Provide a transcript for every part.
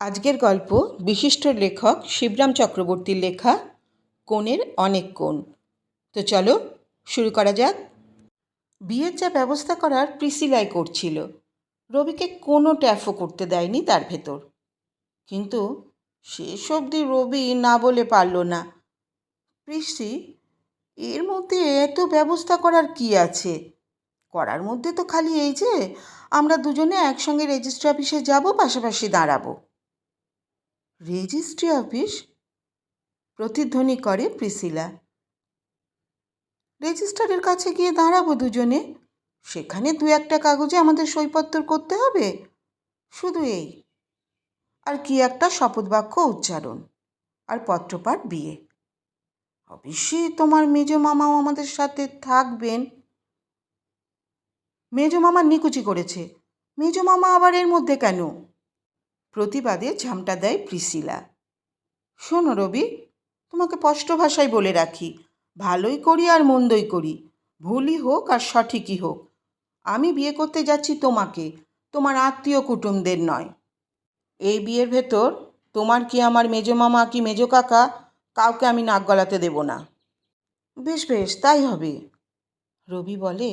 আজকের গল্প বিশিষ্ট লেখক শিবরাম চক্রবর্তীর লেখা কোণের অনেক কোণ। তো চলো শুরু করা যাক। বিয়ের যা ব্যবস্থা করার প্রিসিলাই করছিল। রবিকে কোনো ট্যাফও করতে দেয়নি তার ভেতর। কিন্তু শেষ অবধি রবি না বলে পারল না। প্রিসি, এর মধ্যে এত ব্যবস্থা করার কি আছে? করার মধ্যে তো খালি এই যে আমরা দুজনে একসঙ্গে রেজিস্ট্রি অফিসে যাব, পাশাপাশি দাঁড়াবো। রেজিস্ট্রি অফিস প্রতিধ্বনি করে প্রিসিলা। রেজিস্ট্রারের কাছে গিয়ে দাঁড়াবো দুজনে। সেখানে দু একটা কাগজে আমাদের সইপত্তর করতে হবে। শুধু এই। আর কি একটা শপথ বাক্য উচ্চারণ আর পত্রপাঠ বিয়ে। অবশ্যই তোমার মেজ মামাও আমাদের সাথে থাকবেন। মেজ মামা নিকুচি করেছে। মেজ মামা আবার এর মধ্যে কেন? প্রতিবাদে ঝামটা দেয় প্রিসিলা। শোনো রবি, তোমাকে স্পষ্ট ভাষায় বলে রাখি, ভালোই করি আর মন্দই করি, ভুলই হোক আর সঠিকই হোক। আমি বিয়ে করতে যাচ্ছি তোমাকে, তোমার আত্মীয় কুটুমদের নয়। এই বিয়ের ভেতর তোমার কি আমার মেজো মামা কি মেজো কাকা, কাউকে আমি নাক গলাতে দেব না। বেশ বেশ, তাই হবে। রবি বলে,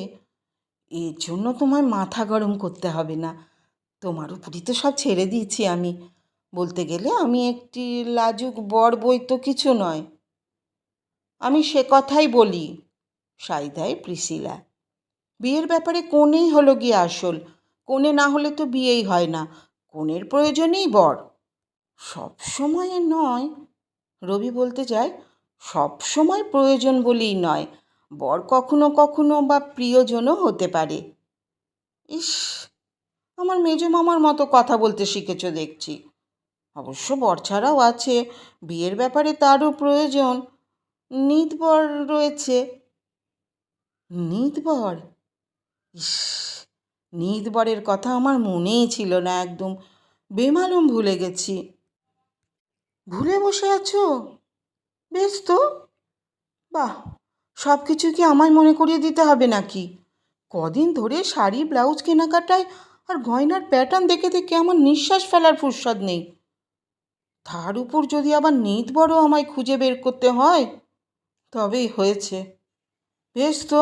এর জন্য তোমায় মাথা গরম করতে হবে না। তোমার উপরই তো সব ছেড়ে দিয়েছি আমি। বলতে গেলে আমি একটি লাজুক বর বই তো কিছু নয়। আমি সে কথাই বলি সাই প্রিসিলা। বিয়ের ব্যাপারে কোনেই হলো গিয়ে আসল। কোণে না হলে তো বিয়েই হয় না। কোণের প্রয়োজনেই বর। সব সময়ে নয়, রবি বলতে চায়, সব সময় প্রয়োজন বলেই নয়। বর কখনো কখনো বা প্রিয়জনও হতে পারে। ইস আমার মেজো মামার মতো কথা বলতে শিখেছ দেখছি। অবশ্য বর ছাড়াও আছে, বিয়ের ব্যাপারে তারও প্রয়োজন। নিতবর রয়েছে। নিতবর? ইস, নিতবরের কথা আমার মনেই ছিল না একদম। বেমালুম ভুলে গেছি। ভুলে বসে আছো? বেশ তো। বাহ সব কিছু কি আমায় মনে করিয়ে দিতে হবে নাকি? কদিন ধরে শাড়ি, ব্লাউজ কেনাকাটায় আর গয়নার প্যাটার্ন দেখে দেখে আমার নিঃশ্বাস ফেলার ফুরসদ নেই। তার উপর যদি আবার নিত বড় আমায় খুঁজে বের করতে হয়, তবেই হয়েছে। বেশ তো,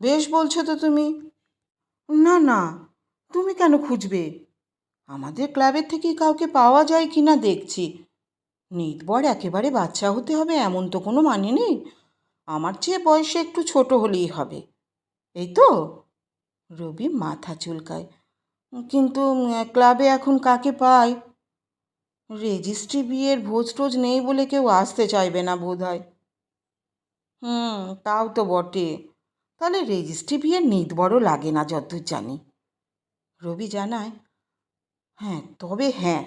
বেশ বলছো তো তুমি। না না, তুমি কেন খুঁজবে? আমাদের ক্লাবের থেকে কাউকে পাওয়া যায় কি না দেখছি নিতবর একেবারে বাচ্চা হতে হবে এমন তো কোনো মানে নেই। আমার চেয়ে বয়সে একটু ছোট হলেই হবে। এই তো? রবি মাথা চুলকায়। কিন্তু ক্লাবে এখন কাকে পায় রেজিস্ট্রি বিয়ের ভোজ টোজ নেই বলে কেউ আসতে চাইবে না বোধ হয় হুম, তাও তো বটে। তাহলে রেজিস্ট্রি বিয়ের নিত বড় লাগে না যতদূর জানি। রবি জানায় হ্যাঁ তবে হ্যাঁ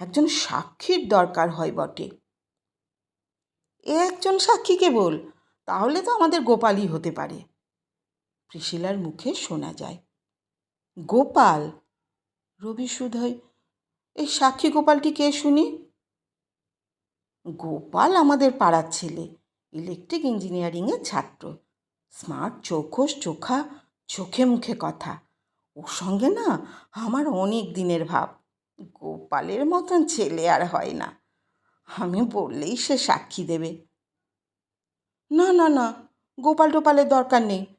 একজন সাক্ষীর দরকার হয় বটে। একজন সাক্ষী কেবল তাহলে তো আমাদের গোপালই হতে পারে। প্রিশিলার মুখে শোনা যায়। গোপাল রবি শুধয় এই সাক্ষী গোপালটি কে শুনি? গোপাল আমাদের পাড়ার ছেলে, ইলেকট্রিক ইঞ্জিনিয়ারিংয়ের ছাত্র। স্মার্ট চৌখোস চোখা, চোখে মুখে কথা। ওর সঙ্গে না আমার অনেক দিনের ভাব। গোপালের মতন ছেলে আর হয় না। আমি বললেই সে সাক্ষী দেবে। না না না গোপাল টোপালের দরকার নেই।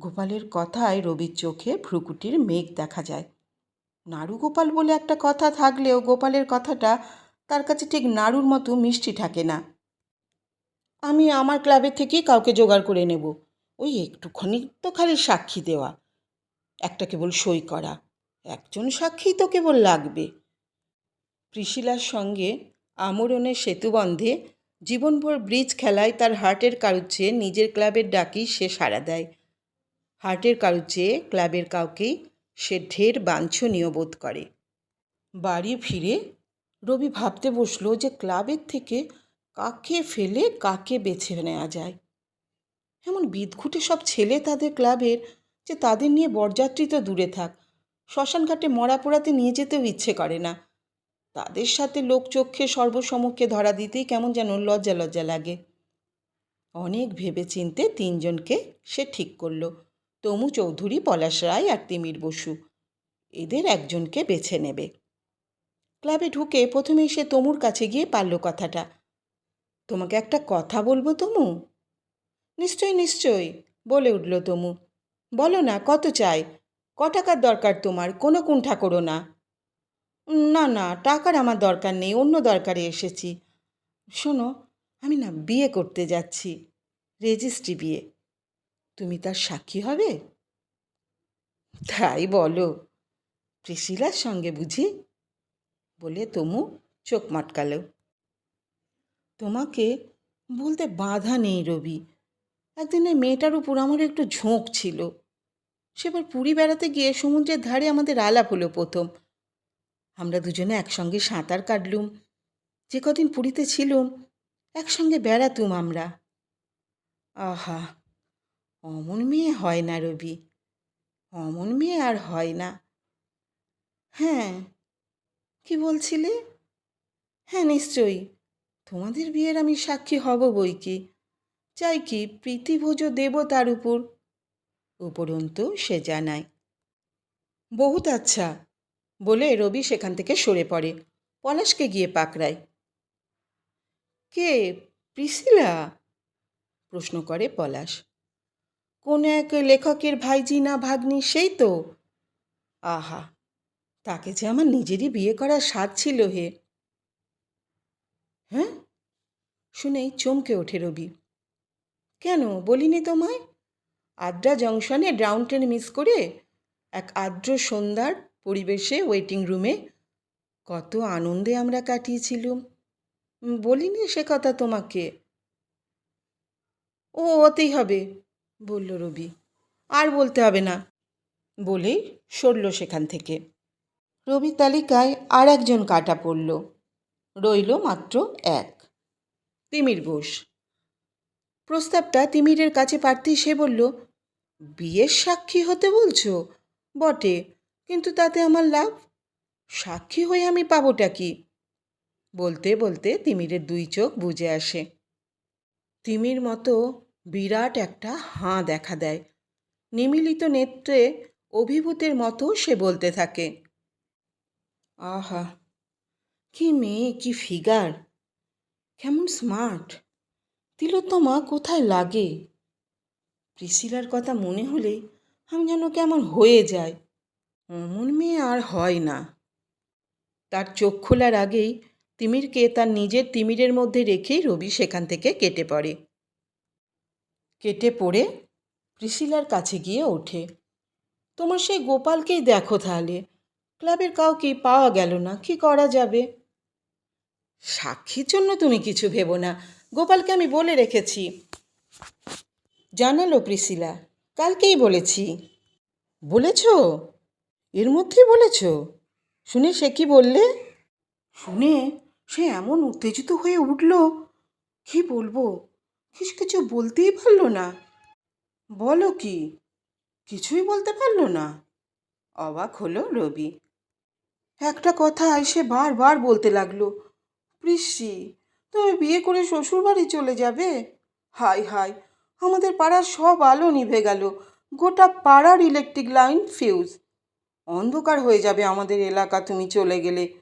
গোপালের কথায় রবির চোখে ভ্রুকুটির মেঘ দেখা যায়। নাড়ু গোপাল বলে একটা কথা থাকলেও গোপালের কথাটা তার কাছে ঠিক নাড়ুর মতো মিষ্টি থাকে না। আমি আমার ক্লাবের থেকেই কাউকে জোগাড় করে নেব। ওই একটুখানি তো খালি সাক্ষী দেওয়া। একটা কেবল সই করা। একজন সাক্ষী তো কেবল লাগবে। প্রিশিলার সঙ্গে আমরণের সেতুবন্ধে জীবনভর ব্রিজ খেলায় তার হার্টের কারুচ্ছে, নিজের ক্লাবের ডাকি সে সাড়া দেয়। হার্টের কারুচ্ছে ক্লাবের কাউকেই সে ঢের বাঞ্ছনীয় বোধ করে। বাড়ি ফিরে রবি ভাবতে বসল যে ক্লাবের থেকে কাকে ফেলে, কাকে বেছে নেওয়া যায়। এমন বিদঘুটে সব ছেলে তাদের ক্লাবের যে তাদের নিয়ে বরযাত্রী তো দূরে থাক, শ্মশানঘাটে মরা পোড়াতে নিয়ে যেতেও ইচ্ছে করে না। তাদের সাথে লোক চক্ষে সর্বসমক্ষে ধরা দিতেই কেমন যেন লজ্জা লজ্জা লাগে। অনেক ভেবে চিনতে তিনজনকে সে ঠিক করল। তমু চৌধুরী, পলাশ রায় আর তিমির বসু। এদের একজনকে বেছে নেবে। ক্লাবে ঢুকে প্রথমেই সে তমুর কাছে গিয়ে পারল কথাটা। তোমাকে একটা কথা বলব তমু? নিশ্চয় নিশ্চয় বলে উঠল তমু। বলো না, কত চাই? ক টাকার দরকার তোমার? কোনো কুণ্ঠা করো না। না না, টাকার আমার দরকার নেই, অন্য দরকারে এসেছি। শোনো, আমি না বিয়ে করতে যাচ্ছি, রেজিস্ট্রি বিয়ে। তুমি তার সাক্ষী হবে? তাই বলো। প্রিশিলার সঙ্গে বুঝি? বলে তমু চোখ মাটকালো। তোমাকে বলতে বাধা নেই রবি। একদিন মেয়েটার উপর আমার একটু ঝোঁক ছিল। সেবার পুরী বেড়াতে গিয়ে সমুদ্রের ধারে আমাদের আলাপ হলো প্রথম। আমরা দুজনে একসঙ্গে সাঁতার কাটলুম। যে কদিন পুরীতে ছিলুম, একসঙ্গে বেড়াতুম আমরা। আহা অমন মেয়ে হয় না রবি। অমন মেয়ে আর হয় না। হ্যাঁ কি বলছিলে? হ্যাঁ নিশ্চয়ই। তোমাদের বিয়ের আমি সাক্ষী হব বই কি? চাই কি প্রীতিভোজ দেব তার উপর? উপরন্তু সে জানায়, বহুত আচ্ছা। বলে রবি সেখান থেকে সরে পড়ে। পলাশকে গিয়ে পাকড়ায়, কে? প্রিসিলা? প্রশ্ন করে পলাশ। কোন এক লেখকের ভাইজি না ভাগ্নি সেই তো? আহা, তাকে যে আমার নিজেরই বিয়ে করার স্বাদ ছিল হে। হ্যাঁ? শুনেই চমকে ওঠে রবি। কেন বলিনি তোমায়? আদ্রা জংশনে ডাউন ট্রেন মিস করে এক আর্দ্র সন্ধ্যার পরিবেশে ওয়েটিং রুমে কত আনন্দে আমরা কাটিয়েছিলুম। বলিনি সে কথা তোমাকে? ও, ওতেই হবে। বলল রবি, আর বলতে হবে না। বলেই সরল সেখান থেকে। রবির তালিকায় আর একজন কাটা পড়ল। রইল মাত্র এক। তিমির ঘোষ প্রস্তাবটা তিমিরের কাছে পারতেই সে বলল, বিয়ের সাক্ষী হতে বলছো? বটে, কিন্তু তাতে আমার লাভ? সাক্ষী হয়ে আমি পাবোটা কি? বলতে বলতে তিমিরের দুই চোখ বুঝে আসে। তিমির মতো বিরাট একটা হাঁ দেখা দেয়। নিমিলিত নেত্রে অভিভূতের মতো সে বলতে থাকে, আহা, কি মেয়ে, কি ফিগার, কেমন স্মার্ট। তিলোত্তমা কোথায় লাগে? প্রিসিলার কথা মনে হলে আমি যেন কেমন হয়ে যায় অমন মেয়ে আর হয় না। তার চোখ খোলার আগেই তিমিরকে তার নিজের তিমিরের মধ্যে রেখেই রবি সেখান থেকে কেটে পড়ে। কেটে পড়ে প্রিসিলার কাছে গিয়ে ওঠে। তোমার সেই গোপালকেই দেখো তাহলে। ক্লাবের কাউকেই পাওয়া গেল না, কি করা যাবে? সাক্ষীর জন্য তুমি কিছু ভেবো না। গোপালকে আমি বলে রেখেছি। জানালো প্রিসিলা। কালকেই বলেছি। বলেছ? এর মধ্যেই বলেছ? শুনে সে কি বললে? শুনে সে এমন উত্তেজিত হয়ে উঠল, কি বলব? কিছু কিছু বলতেই পারল না। বলো কি? কিছুই বলতে পারল না। অবাক হলো রবি। একটা কথা সে বারবার বলতে লাগল, বৃষ্টি, তুমি বিয়ে করে শ্বশুরবাড়ি চলে যাবে? হাই হাই, আমাদের পাড়ার সব আলো নিভে গেল, গোটা পাড়ার ইলেকট্রিক লাইন ফিউজ অন্ধকার হয়ে যাবে আমাদের এলাকা তুমি চলে গেলে।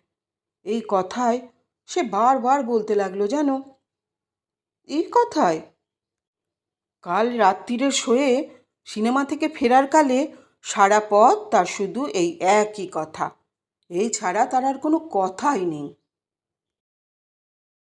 এই কথায় সে বারবার বলতে লাগল, জানো? এই কথায়? কাল রাত্রিরে শোয়ে সিনেমা থেকে ফেরার কালে সারা পথ তার শুধু এই একই কথা। এই ছাড়া তার আর কোনো কথাই নেই।